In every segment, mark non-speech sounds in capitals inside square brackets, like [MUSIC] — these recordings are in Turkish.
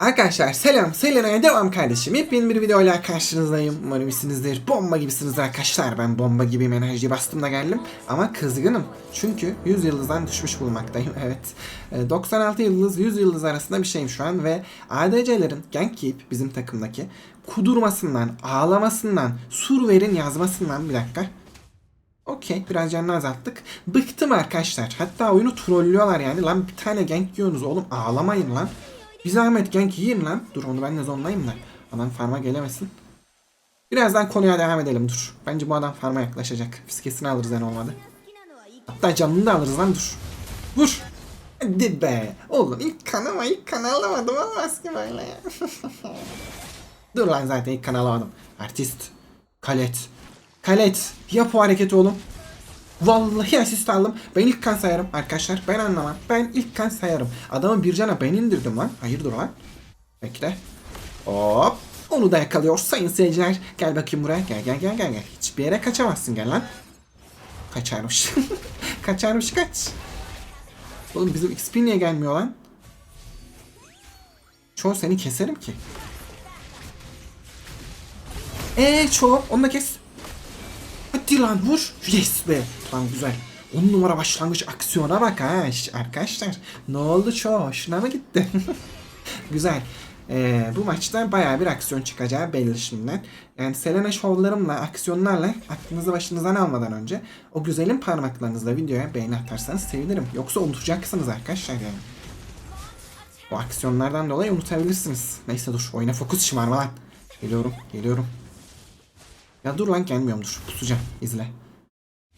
Arkadaşlar selam Selena'ya devam kardeşim. Yepyeni bir videoyla karşınızdayım. Umarım iyisinizdir. Bomba gibisiniz arkadaşlar. Ben bomba gibiyim enerji bastım da geldim. Ama kızgınım. Çünkü 100 yıldızdan düşmüş bulunmaktayım. [LAUGHS] Evet. Ee, 96 yıldız 100 yıldız arasında bir şeyim şu an. Ve ADC'lerin gank yiyip bizim takımdaki kudurmasından, ağlamasından, surverin yazmasından bir dakika. Okey biraz canını azalttık. Bıktım arkadaşlar. Hatta oyunu trollüyorlar yani. Lan bir tane gank yiyorsunuz oğlum ağlamayın lan. Bir zahmet gank yiyin lan. Dur onu ben de zonlayayım da. Adam farma gelemesin. Birazdan konuya devam edelim dur. Bence bu adam farma yaklaşacak. Fiskesini alırız en olmadı. Hatta canını da alırız lan dur. Vur. Hadi be. Oğlum ilk kanama ilk kan alamadım olmaz ki böyle ya. [LAUGHS] dur lan zaten ilk kan alamadım. Artist. Kalet. Kalet. Yap o hareketi oğlum. Vallahi asist aldım. Ben ilk kan sayarım arkadaşlar. Ben anlamam. Ben ilk kan sayarım. Adamı bir cana ben indirdim lan. Hayırdır lan? Bekle. Hop. Onu da yakalıyor sayın seyirciler. Gel bakayım buraya. Gel gel gel gel. gel. Hiçbir yere kaçamazsın gel lan. Kaçarmış. [LAUGHS] Kaçarmış kaç. Oğlum bizim XP niye gelmiyor lan? Çoğu seni keserim ki. Eee çoğu onu da kes. Hadi lan vur. Yes be. Lan güzel. 10 numara başlangıç aksiyona bak ha arkadaşlar. Ne oldu çoğu? Hoşuna mı gitti? [LAUGHS] güzel. Ee, bu maçta baya bir aksiyon çıkacağı belli şimdiden. Yani Selena şovlarımla, aksiyonlarla aklınızı başınızdan almadan önce o güzelim parmaklarınızla videoya beğeni atarsanız sevinirim. Yoksa unutacaksınız arkadaşlar yani. O aksiyonlardan dolayı unutabilirsiniz. Neyse dur oyuna fokus şımarma lan. Geliyorum, geliyorum. Ya dur lan gelmiyorum dur. Pusacağım. izle.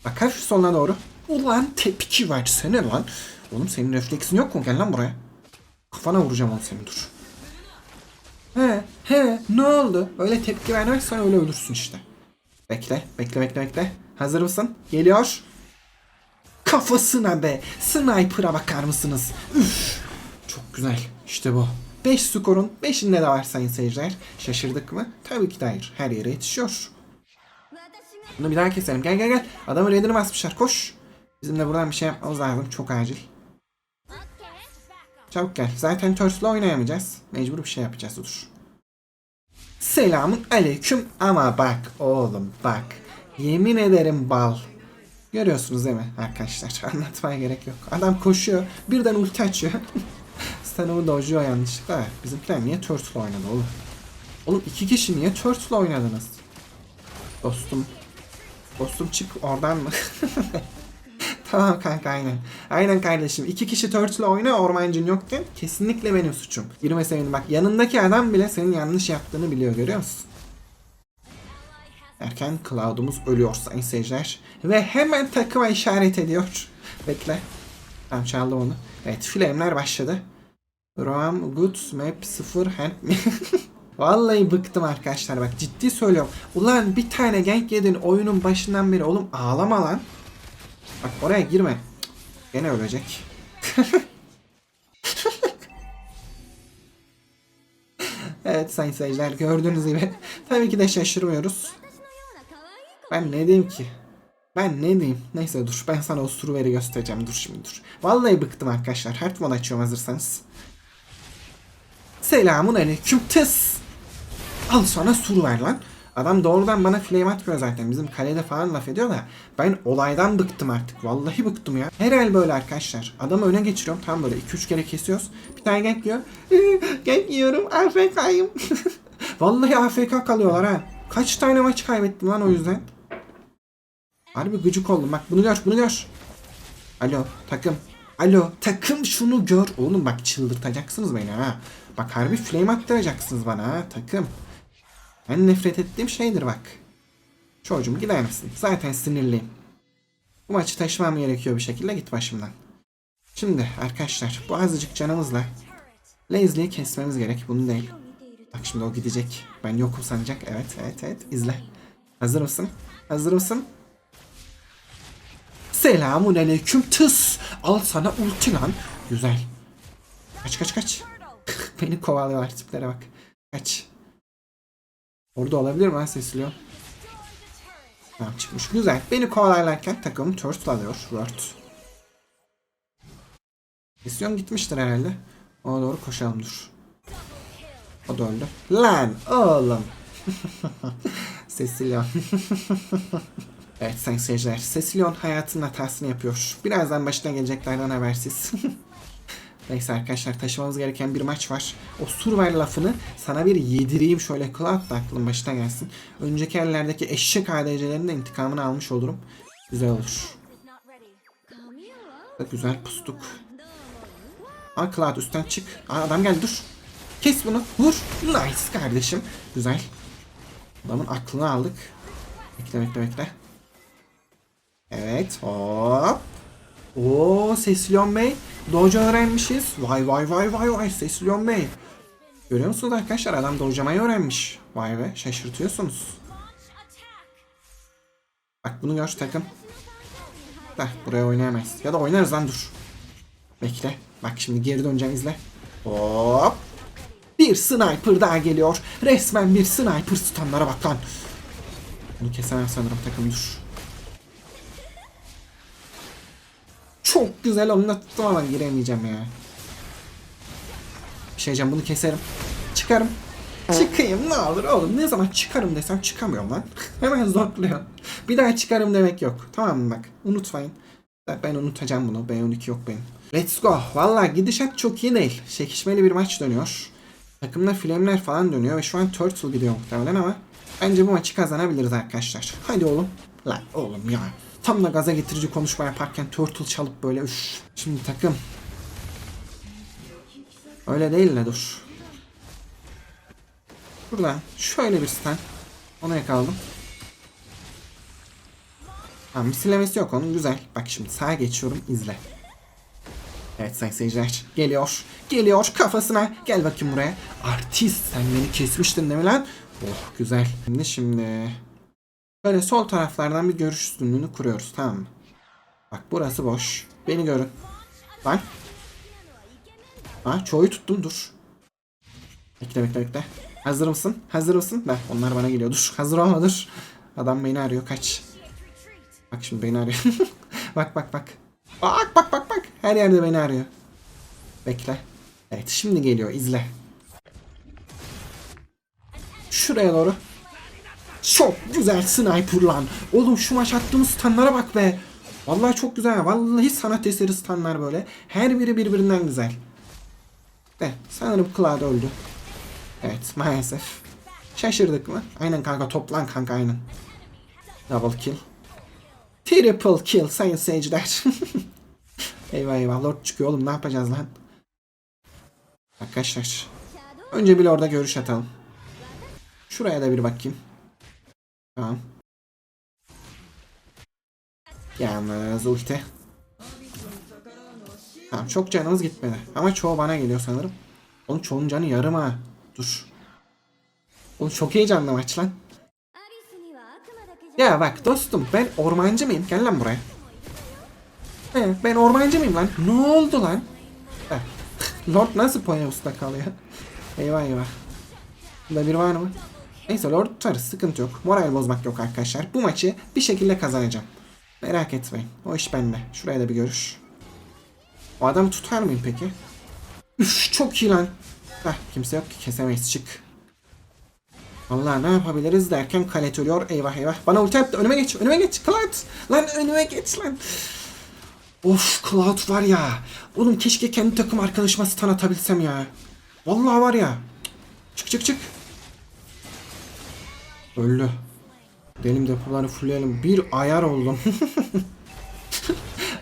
Bak hafif soluna doğru. Ulan tepki versene lan. Oğlum senin refleksin yok mu? Gel lan buraya. Kafana vuracağım onu senin dur. He he ne oldu? Öyle tepki vermezsen öyle ölürsün işte. Bekle bekle bekle bekle. Hazır mısın? Geliyor. Kafasına be. Sniper'a bakar mısınız? Üf. Çok güzel. İşte bu. 5 skorun 5'inde de var sayın seyirciler. Şaşırdık mı? Tabii ki de hayır. Her yere yetişiyor. Bunu bir daha keselim. Gel gel gel. Adamın redini basmışlar. Koş. Bizim de buradan bir şey yapmamız lazım. Çok acil. Çabuk gel. Zaten Turtle'la oynayamayacağız. Mecbur bir şey yapacağız. Dur. Selamun aleyküm. Ama bak oğlum bak. Yemin ederim bal. Görüyorsunuz değil mi arkadaşlar? [LAUGHS] Anlatmaya gerek yok. Adam koşuyor. Birden ulti açıyor. [LAUGHS] Sen onu dojluyor yanlışlıkla. Bizimkiler niye Turtle oynadı oğlum? Oğlum iki kişi niye Turtle oynadınız? Dostum. Dostum çık oradan mı? [LAUGHS] tamam kanka aynen. Aynen kardeşim. İki kişi Turtle oyna ormancın yokken kesinlikle benim suçum. Yürümeseydin bak yanındaki adam bile senin yanlış yaptığını biliyor görüyor musun? Erken Cloud'umuz ölüyor sayın seyirciler. Ve hemen takıma işaret ediyor. Bekle. Tamam çaldım onu. Evet flame'ler başladı. Ram good map 0 hand. [LAUGHS] Vallahi bıktım arkadaşlar bak ciddi söylüyorum. Ulan bir tane gank yedin oyunun başından beri oğlum ağlama lan. Bak oraya girme. Gene ölecek. [LAUGHS] evet sayın seyirciler gördüğünüz gibi tabii ki de şaşırmıyoruz. Ben ne diyeyim ki? Ben ne diyeyim? Neyse dur ben sana o surveri göstereceğim dur şimdi dur. Vallahi bıktım arkadaşlar. Hard mode açıyorum hazırsanız. Selamun aleyküm tıs. Al sana sur ver lan. Adam doğrudan bana flame atmıyor zaten. Bizim kalede falan laf ediyor da. Ben olaydan bıktım artık. Vallahi bıktım ya. Her böyle arkadaşlar. Adamı öne geçiriyorum. Tam böyle 2-3 kere kesiyoruz. Bir tane gank yiyor. [LAUGHS] gank yiyorum. AFK'yım. [LAUGHS] Vallahi AFK kalıyorlar ha. Kaç tane maç kaybettim lan o yüzden. Harbi gıcık oldum. Bak bunu gör bunu gör. Alo takım. Alo takım şunu gör. Oğlum bak çıldırtacaksınız beni ha. Bak harbi flame attıracaksınız bana ha takım. En nefret ettiğim şeydir bak. Çocuğum gider misin? Zaten sinirliyim. Bu maçı taşımam gerekiyor bir şekilde git başımdan. Şimdi arkadaşlar bu azıcık canımızla Leslie'yi kesmemiz gerek. Bunu değil. Bak şimdi o gidecek. Ben yokum sanacak. Evet evet evet izle. Hazır mısın? Hazır mısın? Selamun aleyküm tıs. Al sana ulti lan. Güzel. Kaç kaç kaç. [LAUGHS] Beni kovalıyorlar tiplere bak. Kaç. Orada olabilir mi lan sesliyor? Tamam çıkmış. Güzel. Beni kovalarlarken takımım turtle alıyor. Word. Misyon gitmiştir herhalde. Ona doğru koşalım dur. O da öldü. Lan oğlum. [LAUGHS] Cecilion. [LAUGHS] evet sayın seyirciler. Cecilion hayatının hatasını yapıyor. Birazdan başına geleceklerden habersiz. [LAUGHS] Neyse arkadaşlar taşımamız gereken bir maç var. O survival lafını sana bir yedireyim şöyle Cloud da aklın başına gelsin. Önceki ellerdeki eşek ADC'lerin de intikamını almış olurum. Güzel olur. Güzel pustuk. Aa Cloud üstten çık. Aa adam geldi dur. Kes bunu. Vur. Nice kardeşim. Güzel. Adamın aklını aldık. Bekle bekle bekle. Evet. Hop. Oo Sesilyon Bey. Dojo öğrenmişiz. Vay vay vay vay vay Sesilyon Bey. Görüyor musunuz arkadaşlar? Adam dojamayı öğrenmiş. Vay be şaşırtıyorsunuz. Bak bunu gör takım. Heh, buraya oynayamayız. Ya da oynarız lan dur. Bekle. Bak şimdi geri döneceğim izle. Hop. Bir sniper daha geliyor. Resmen bir sniper stunlara bak lan. Bunu kesemem sanırım takım dur. Çok güzel onu da tuttum ama giremeyeceğim ya. Bir şey diyeceğim bunu keserim. Çıkarım. Çıkayım ne olur oğlum ne zaman çıkarım desem çıkamıyorum lan. [LAUGHS] Hemen zorluyor. Bir daha çıkarım demek yok. Tamam mı bak unutmayın. Ben unutacağım bunu. B12 yok benim. Let's go. Valla gidişat çok iyi değil. Çekişmeli bir maç dönüyor. Takımda flame'ler falan dönüyor ve şu an Turtle gidiyor muhtemelen ama bence bu maçı kazanabiliriz arkadaşlar. Hadi oğlum. Lan oğlum ya. Tam da gaza getirici konuşma yaparken Turtle çalıp böyle üf. Şimdi takım. Öyle değil de dur. Buradan şöyle bir stun. Onu yakaladım. Ha, misillemesi yok onun güzel. Bak şimdi sağa geçiyorum izle. Evet sayın seyirciler geliyor. Geliyor kafasına. Gel bakayım buraya. Artist sen beni kesmiştin değil mi lan? Oh güzel. Şimdi şimdi. Böyle sol taraflardan bir görüş üstünlüğünü kuruyoruz tamam mı? Bak burası boş. Beni görün. Lan. Ha çoğu tuttum dur. Bekle bekle bekle. Hazır mısın? Hazır mısın? Bak onlar bana geliyor. Dur. Hazır olma dur. Adam beni arıyor. Kaç. Bak şimdi beni arıyor. [LAUGHS] bak bak bak. Bak bak bak bak. Her yerde beni arıyor. Bekle. Evet şimdi geliyor. izle. Şuraya doğru. Çok güzel sniper lan. Oğlum şu maç attığımız stunlara bak be. Vallahi çok güzel. Vallahi sanat eseri stunlar böyle. Her biri birbirinden güzel. De sanırım Cloud öldü. Evet maalesef. Şaşırdık mı? Aynen kanka toplan kanka aynen. Double kill. Triple kill sayın seyirciler. [LAUGHS] eyvah eyvah Lord çıkıyor oğlum ne yapacağız lan? Arkadaşlar. Önce bir orada görüş atalım. Şuraya da bir bakayım. Tamam. Yalnız ulti. Tamam çok canımız gitmedi. Ama çoğu bana geliyor sanırım. Oğlum çoğunun canı yarım ha. Dur. Oğlum çok heyecanlı maç lan. Ya bak dostum ben ormancı mıyım? Gel lan buraya. He, ben ormancı mıyım lan? Ne oldu lan? Lord nasıl Ponyos'ta kalıyor? eyvah eyvah. Burada bir var mı? Neyse Lord tutarız sıkıntı yok. Moral bozmak yok arkadaşlar. Bu maçı bir şekilde kazanacağım. Merak etmeyin. O iş bende. Şuraya da bir görüş. O adamı tutar mıyım peki? Üf çok iyi lan. Heh, kimse yok ki kesemeyiz çık. Vallahi ne yapabiliriz derken kalet ölüyor. Eyvah eyvah. Bana ulti attı. Önüme geç. Önüme geç. Cloud. Lan önüme geç lan. Of Cloud var ya. Oğlum keşke kendi takım arkadaşıma stun atabilsem ya. Vallahi var ya. Çık çık çık. Öldü. Benim depoları fullleyelim. Bir ayar oldum. [LAUGHS]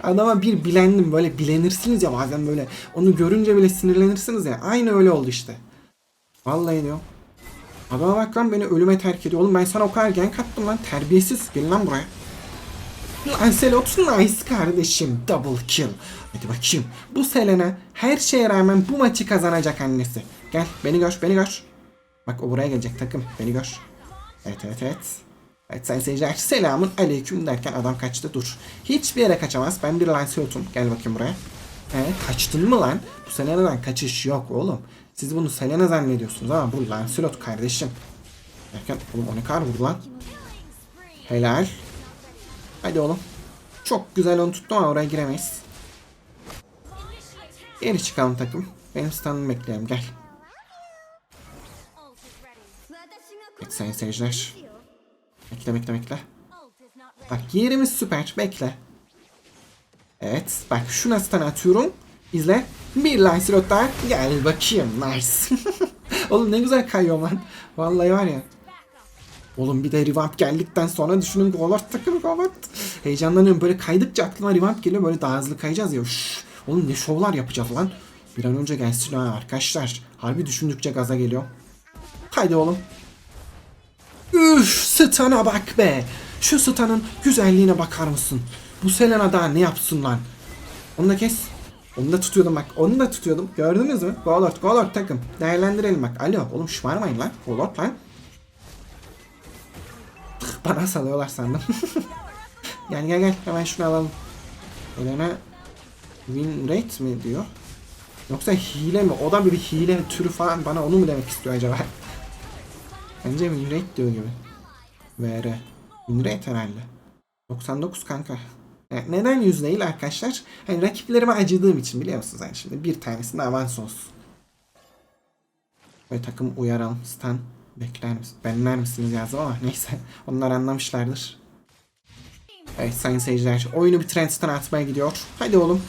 Adama bir bilendim böyle bilenirsiniz ya bazen böyle onu görünce bile sinirlenirsiniz ya aynı öyle oldu işte. Vallahi diyor. Adama bak lan beni ölüme terk ediyor. Oğlum ben sana o kadar gank attım lan terbiyesiz. Gelin lan buraya. Lancelot nice kardeşim. Double kill. Hadi bakayım. Bu Selena her şeye rağmen bu maçı kazanacak annesi. Gel beni gör beni gör. Bak o buraya gelecek takım. Beni gör. Evet evet evet. Evet sayın seyirciler selamun aleyküm derken adam kaçtı dur. Hiçbir yere kaçamaz. Ben bir Lancelot'um. Gel bakayım buraya. He, kaçtın mı lan? Bu Selena'dan kaçış yok oğlum. Siz bunu Selena zannediyorsunuz ama bu Lancelot kardeşim. Derken oğlum o ne kadar vurdu lan? Helal. Hadi oğlum. Çok güzel onu tuttum ama oraya giremeyiz. Geri çıkalım takım. Benim stun'ımı bekleyelim gel. Evet sayın seyirciler. Bekle bekle bekle. Bak yerimiz süper. Bekle. Evet. Bak şuna stun atıyorum. İzle. Bir Lancelot daha. Gel bakayım. Nice. [LAUGHS] Oğlum ne güzel kayıyor lan. Vallahi var ya. Oğlum bir de revamp geldikten sonra düşünün Golort takım Golort. Heyecanlanıyorum böyle kaydıkça aklıma revamp geliyor böyle daha hızlı kayacağız ya. Şşş. Oğlum ne şovlar yapacağız lan. Bir an önce gelsin ha arkadaşlar. Harbi düşündükçe gaza geliyor. Haydi oğlum. Üf stana bak be. Şu stanın güzelliğine bakar mısın? Bu Selena daha ne yapsın lan? Onu da kes. Onu da tutuyordum bak. Onu da tutuyordum. Gördünüz mü? Golort, Golort takım. Değerlendirelim bak. Alo oğlum şımarmayın lan. Golort lan. Bana salıyorlar sandım. [LAUGHS] gel gel gel hemen şunu alalım. Elena win rate mi diyor? Yoksa hile mi? O da bir hile türü falan bana onu mu demek istiyor acaba? Bence win rate diyor gibi. VR. Win rate herhalde. 99 kanka. Yani neden 100 değil arkadaşlar? Hani rakiplerime acıdığım için biliyor musunuz? Yani şimdi bir tanesinde avans olsun. Ve takım uyaralım. Stan bekler misin? Benler misiniz yazdım ama neyse. [LAUGHS] Onlar anlamışlardır. Evet sayın seyirciler. Oyunu bitiren Stan atmaya gidiyor. Hadi oğlum.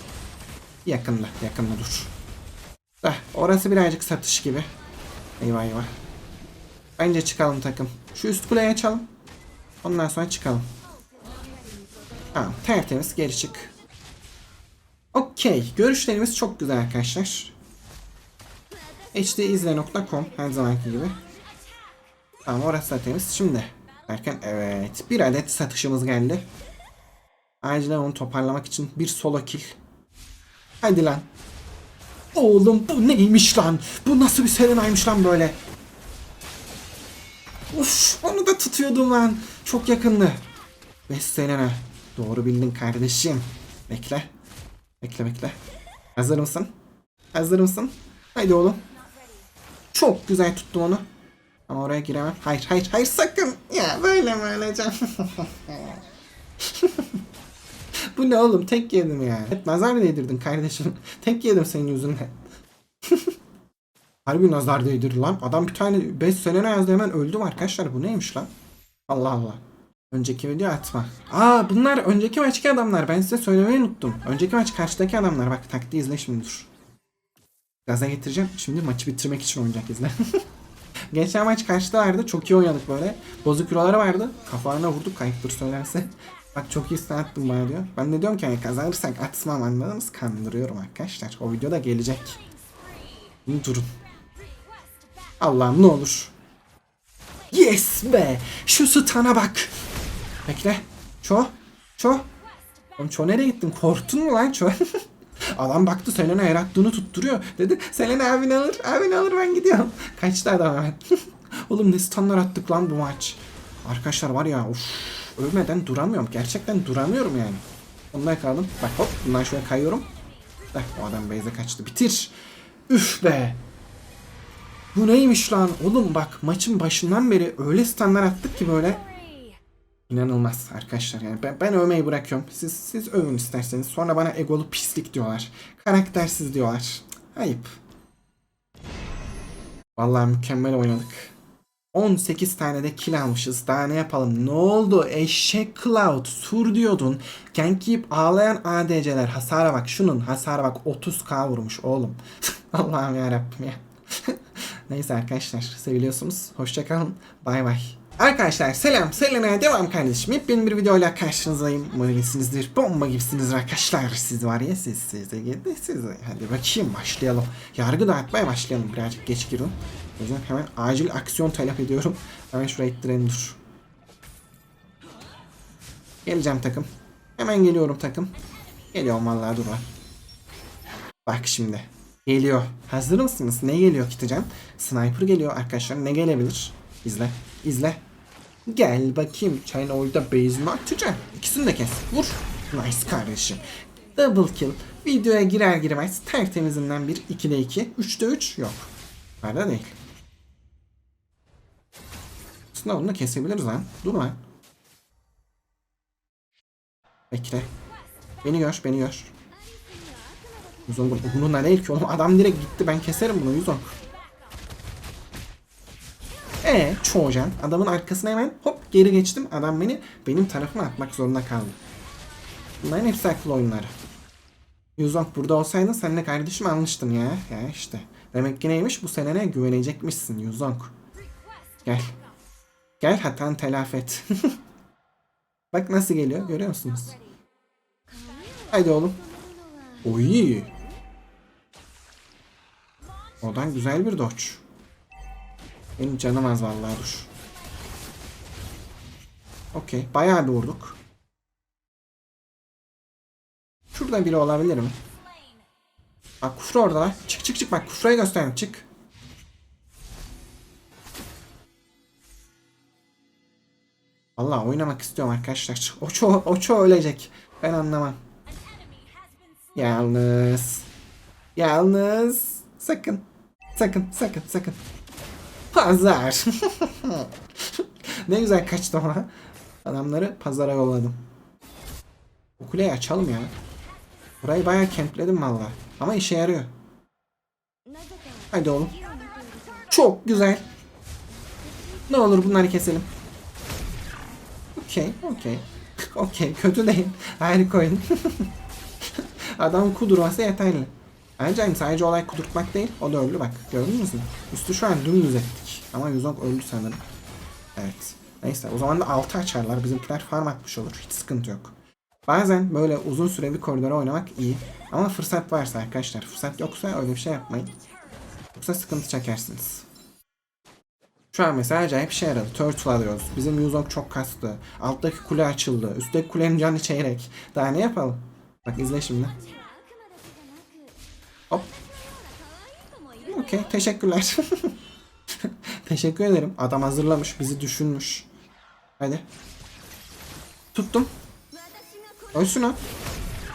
Yakında. Yakında dur. Heh, orası birazcık satış gibi. Eyvah eyvah. Bence çıkalım takım. Şu üst kuleyi açalım. Ondan sonra çıkalım. Tamam tertemiz geri çık. Okey. Görüşlerimiz çok güzel arkadaşlar. hdizle.com her zamanki gibi. Tamam orası da temiz. Şimdi derken evet bir adet satışımız geldi. Acilen onu toparlamak için bir solo kill. Hadi lan. Oğlum bu neymiş lan? Bu nasıl bir Selena'ymış lan böyle? Uf onu da tutuyordum lan. Çok yakındı. Ve Selena. Doğru bildin kardeşim. Bekle. Bekle bekle. Hazır mısın? Hazır mısın? Haydi oğlum. Çok güzel tuttum onu. Ama oraya giremem. Hayır hayır hayır sakın. Ya böyle mi öleceğim? [LAUGHS] Bu ne oğlum? Tek yedim ya. Hep nazar değdirdin kardeşim. Tek yedim senin yüzünden. Harbi nazar değdirdi lan. Adam bir tane 5 sene ne yazdı hemen öldüm arkadaşlar. Bu neymiş lan? Allah Allah. Önceki video atma. Aa bunlar önceki maçtaki adamlar. Ben size söylemeyi unuttum. Önceki maç karşıdaki adamlar. Bak taktiği izle şimdi dur. Gaza getireceğim. Şimdi maçı bitirmek için oynayacak izle. [LAUGHS] Geçen maç karşıda vardı. Çok iyi oynadık böyle. Bozuk euroları vardı. Kafalarına vurduk kayıptır söylerse. [LAUGHS] Bak çok iyi stun attım bana diyor. Ben de diyorum ki hani kazanırsak atmam anladınız. Kandırıyorum arkadaşlar. O video da gelecek. Durun. Allah'ım ne olur. Yes be. Şu stana bak. Bekle. Ço. Ço. Oğlum Ço nereye gittin? Korktun mu lan Ço? [LAUGHS] Adam baktı Selena her attığını tutturuyor. Dedi Selena abin alır. Abin alır ben gidiyorum. [LAUGHS] Kaçtı adam hemen. [LAUGHS] Oğlum ne stunlar attık lan bu maç. Arkadaşlar var ya of. Ölmeden duramıyorum. Gerçekten duramıyorum yani. Ondan yakaladım. Bak hop bundan şöyle kayıyorum. Bak o adam base'e kaçtı. Bitir. Üf be. Bu neymiş lan? Oğlum bak maçın başından beri öyle stunlar attık ki böyle. İnanılmaz arkadaşlar yani ben, ben övmeyi bırakıyorum. Siz siz övün isterseniz. Sonra bana egolu pislik diyorlar. Karaktersiz diyorlar. Ayıp. Vallahi mükemmel oynadık. 18 tane de kill almışız. Daha ne yapalım? Ne oldu? Eşek Cloud. Sur diyordun. Gank yiyip ağlayan ADC'ler. Hasara bak. Şunun hasara bak. 30k vurmuş oğlum. [LAUGHS] Allah'ım yarabbim ya. Neyse arkadaşlar. Seviliyorsunuz. Hoşçakalın. Bay bay. Arkadaşlar selam. Selena'ya devam kardeşim. Yepyeni bir videoyla karşınızdayım. Umarım iyisinizdir. Bomba gibisiniz arkadaşlar. Siz var ya siz size geldi size. Hadi bakayım başlayalım. Yargı dağıtmaya başlayalım. Birazcık geç girin. O yüzden hemen acil aksiyon talep ediyorum. Hemen şuraya ittirelim dur. Geleceğim takım. Hemen geliyorum takım. Geliyorum vallahi dur. Bak şimdi. Geliyor. Hazır mısınız? Ne geliyor Kitican? Sniper geliyor arkadaşlar. Ne gelebilir? İzle. İzle. Gel bakayım. China oyunda base'ini atacak. İkisini de kes. Vur. Nice kardeşim. Double kill. Videoya girer girmez tertemizinden bir 2'de 2. 3'de 3 yok. Nerede değil. Aslında onu da kesebiliriz lan. Dur lan. Bekle. Beni gör, beni gör. Yuzong umurunda değil ki oğlum. Adam direkt gitti. Ben keserim bunu Yuzong. E çoğucan adamın arkasına hemen hop geri geçtim. Adam beni benim tarafıma atmak zorunda kaldı. Bunların hepsi akıl oyunları. Yuzong burada olsaydın sen de kardeşim almıştın ya. Ya işte. Demek ki neymiş bu senene güvenecekmişsin Yuzong. Gel. Gel hatan telafi et. [LAUGHS] Bak nasıl geliyor görüyor musunuz? Haydi oğlum. Oy. Odan güzel bir dodge. Benim canım az vallahi dur. Okey. Bayağı bir vurduk. Şurada biri olabilir mi? Bak kufra orada lan. Çık çık çık bak kufrayı göstereyim çık. Vallahi oynamak istiyorum arkadaşlar. Oço, Oço ölecek. Ben anlamam. Yalnız. Yalnız. Sakın. Sakın sakın sakın. Pazar. [LAUGHS] ne güzel kaçtı ama. Adamları pazara yolladım. Bu kuleyi açalım ya. Burayı bayağı kempledim valla. Ama işe yarıyor. Hadi oğlum. Çok güzel. Ne olur bunları keselim. Okey, okey. [LAUGHS] Okey, kötü değil. Harika oyun. [LAUGHS] Adam kudurması yeterli. Ayrıca hani sadece olay kudurtmak değil, o da öldü bak. Gördünüz mü? Üstü şu an dümdüz ettik. Ama Yuzong öldü sanırım. Evet. Neyse o zaman da 6 açarlar. Bizimkiler farm atmış olur. Hiç sıkıntı yok. Bazen böyle uzun süre bir koridora oynamak iyi. Ama fırsat varsa arkadaşlar. Fırsat yoksa öyle bir şey yapmayın. Yoksa sıkıntı çekersiniz. Şu an mesela acayip şey yaradı. Turtle alıyoruz. Bizim Yuzong çok kastı. Alttaki kule açıldı. Üstteki kulenin canı çeyrek. Daha ne yapalım? Bak izle şimdi. Hop. Okey. Teşekkürler. [LAUGHS] Teşekkür ederim. Adam hazırlamış. Bizi düşünmüş. Hadi. Tuttum. Ölsün o.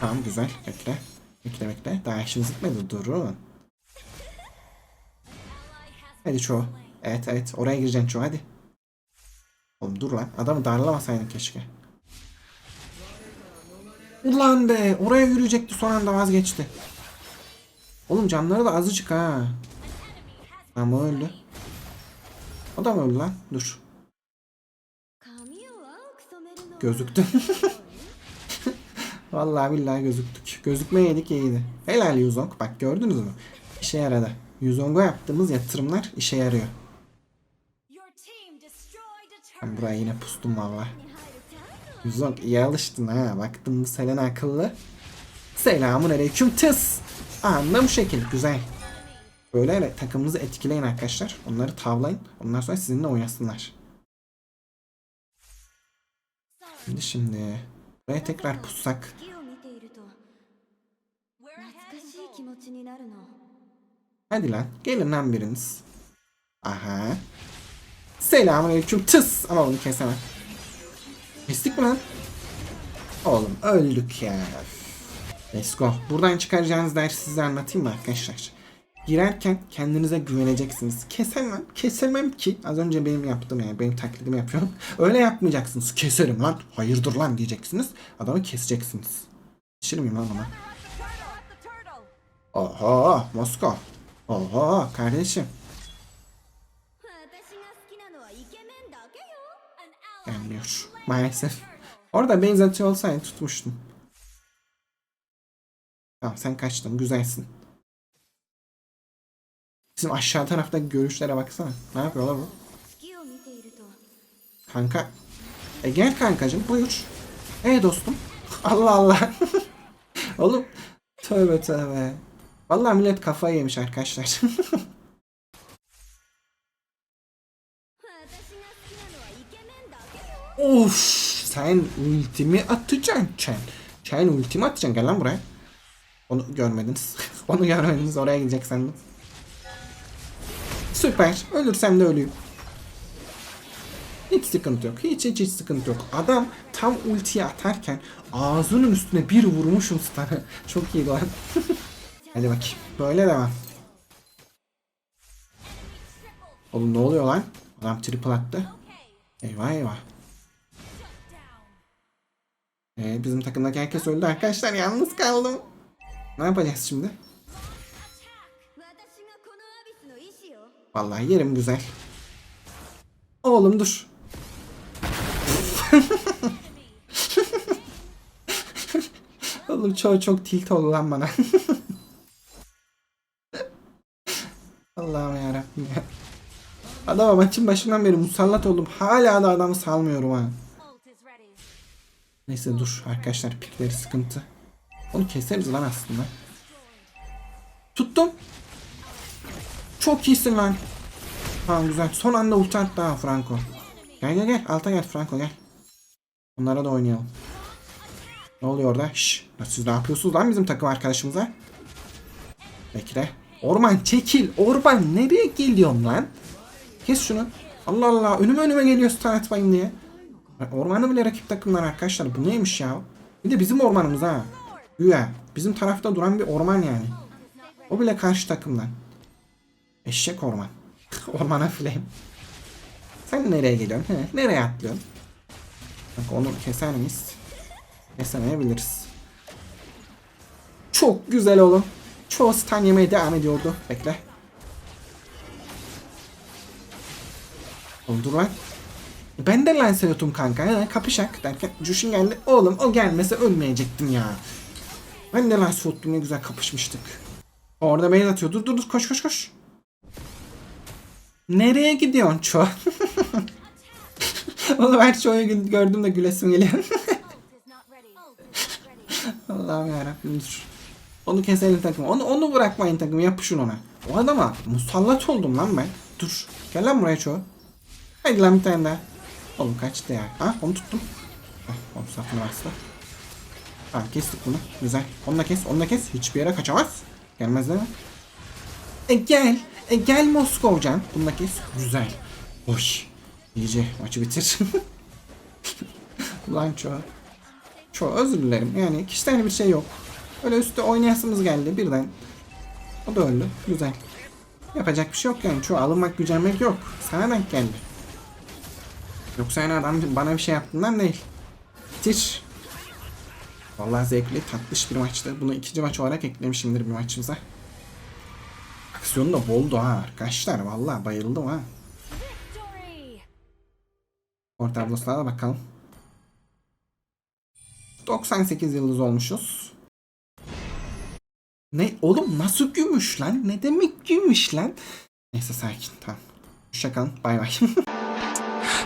Tamam güzel. Bekle. Bekle bekle. Daha işimiz bitmedi. Durun. Hadi çoğu. Evet evet. Oraya gireceksin çoğu hadi. Oğlum dur lan. Adamı darlamasaydın keşke. Ulan be. Oraya yürüyecekti son anda vazgeçti. Oğlum camları da azıcık ha. Ama öldü. O da mı öldü lan? Dur. Gözüktü. [LAUGHS] Vallahi billahi gözüktük. Gözükmeyeydik iyiydi. Helal Yuzong. Bak gördünüz mü? İşe yaradı. Yuzong'a yaptığımız yatırımlar işe yarıyor. Ben buraya yine pustum valla. Yuzong iyi alıştın ha. Baktım bu Selena akıllı. Selamun aleyküm tıs. Anla bu şekil. Güzel. Böyle takımınızı etkileyin arkadaşlar. Onları tavlayın. Ondan sonra sizinle oynasınlar. Şimdi şimdi buraya tekrar pussak. Hadi lan gelin lan biriniz. Aha. Selamünaleyküm tıs ama bunu kesemem. Kestik mi lan? Oğlum öldük ya. Let's go. Buradan çıkaracağınız dersi size anlatayım mı arkadaşlar? Girerken kendinize güveneceksiniz. Kesemem, kesemem ki. Az önce benim yaptım yani benim taklidimi yapıyorum. [LAUGHS] Öyle yapmayacaksınız. Keserim lan. Hayırdır lan diyeceksiniz. Adamı keseceksiniz. Yetişir miyim lan ona? Oha Moskova. Oha kardeşim. Gelmiyor. Maalesef. Orada benzetiyor olsaydı tutmuştum. Tamam sen kaçtın güzelsin. Bizim aşağı tarafta görüşlere baksana. Ne yapıyorlar bu? Kanka. E gel kankacım buyur. E dostum. [LAUGHS] Allah Allah. [LAUGHS] Oğlum. Tövbe tövbe. Vallahi millet kafayı yemiş arkadaşlar. [LAUGHS] of sen ultimi atacaksın Chen. Chen ultimi atacaksın gel lan buraya. Onu görmediniz. [LAUGHS] Onu görmediniz. Oraya gidecek sandım. Süper. Ölürsem de ölüyüm. Hiç sıkıntı yok. Hiç hiç hiç sıkıntı yok. Adam tam ultiyi atarken ağzının üstüne bir vurmuşum stun'ı. [LAUGHS] Çok iyi lan. [LAUGHS] Hadi bakayım. Böyle devam. Oğlum ne oluyor lan? Adam triple attı. Eyvah eyvah. Ee, bizim takımdaki herkes öldü arkadaşlar. Yalnız kaldım. Ne yapacağız şimdi? Vallahi yerim güzel. Oğlum dur. [LAUGHS] Oğlum çok çok tilt oldu lan bana. [LAUGHS] Allah'ım yarabbim ya. Adam maçın başından beri musallat oldum. Hala da adamı salmıyorum ha. Neyse dur arkadaşlar pikleri sıkıntı. Onu keseriz lan aslında. Tuttum. Çok iyisin lan. Tamam güzel. Son anda ulti attı ha Franco. Gel gel gel. Alta gel Franco gel. Bunlara da oynayalım. Ne oluyor orada? Şşş. Siz ne yapıyorsunuz lan bizim takım arkadaşımıza? Bekle. Orman çekil. Orman nereye geliyorsun lan? Kes şunu. Allah Allah. Önüme önüme geliyor stun atmayın diye. Ormanı bile rakip takımlar arkadaşlar. Bu neymiş ya? Bir de bizim ormanımız ha. Güya. Bizim tarafta duran bir orman yani. O bile karşı takımdan. Eşek orman. [LAUGHS] Ormana flame. Sen nereye geliyorsun? He, nereye atlıyorsun? Bak onu keser miyiz? Kesemeyebiliriz. Çok güzel oğlum. Çoğu stun yemeye devam ediyordu. Bekle. Oldu lan. Ben de Lancelot'um kanka. He, kapışak derken Jushin geldi. Oğlum o gelmese ölmeyecektim ya. Ben de Lancelot'um ne güzel kapışmıştık. Orada beyaz atıyor. Dur dur dur koş koş koş. Nereye gidiyorsun ço? [LAUGHS] Oğlum her çoğu gördüm de gülesim geliyor. [LAUGHS] Allah'ım yarabbim dur. Onu keselim takım. Onu, onu bırakmayın takım. Yapışın ona. O adama musallat oldum lan ben. Dur. Gel lan buraya çoğu. Haydi lan bir tane daha. Oğlum kaçtı ya. Ha onu tuttum. Hah onu sapını bastı. Ha kestik bunu. Güzel. Onu da kes. Onu da kes. Hiçbir yere kaçamaz. Gelmez değil mi? E gel. E gel Moskovcan. Bunu da kes. Güzel. Hoş. İyice maçı bitir. [LAUGHS] Ulan çoğu. Çoğu özür dilerim. Yani kişisel bir şey yok. Öyle üstte oynayasımız geldi birden. O da öldü. Güzel. Yapacak bir şey yok yani. Çoğu alınmak gücenmek yok. Sana denk geldi. Yoksa yani adam bana bir şey yaptığından değil. Bitir. Vallahi zevkli, tatlış bir maçtı. Bunu ikinci maç olarak eklemişimdir bir maçımıza. Aksiyonu da boldu ha arkadaşlar. Vallahi bayıldım ha. Skor tablosuna da bakalım. 98 yıldız olmuşuz. Ne oğlum nasıl gümüş lan? Ne demek gümüş lan? Neyse sakin tamam. Hoşçakalın bay bay. [LAUGHS]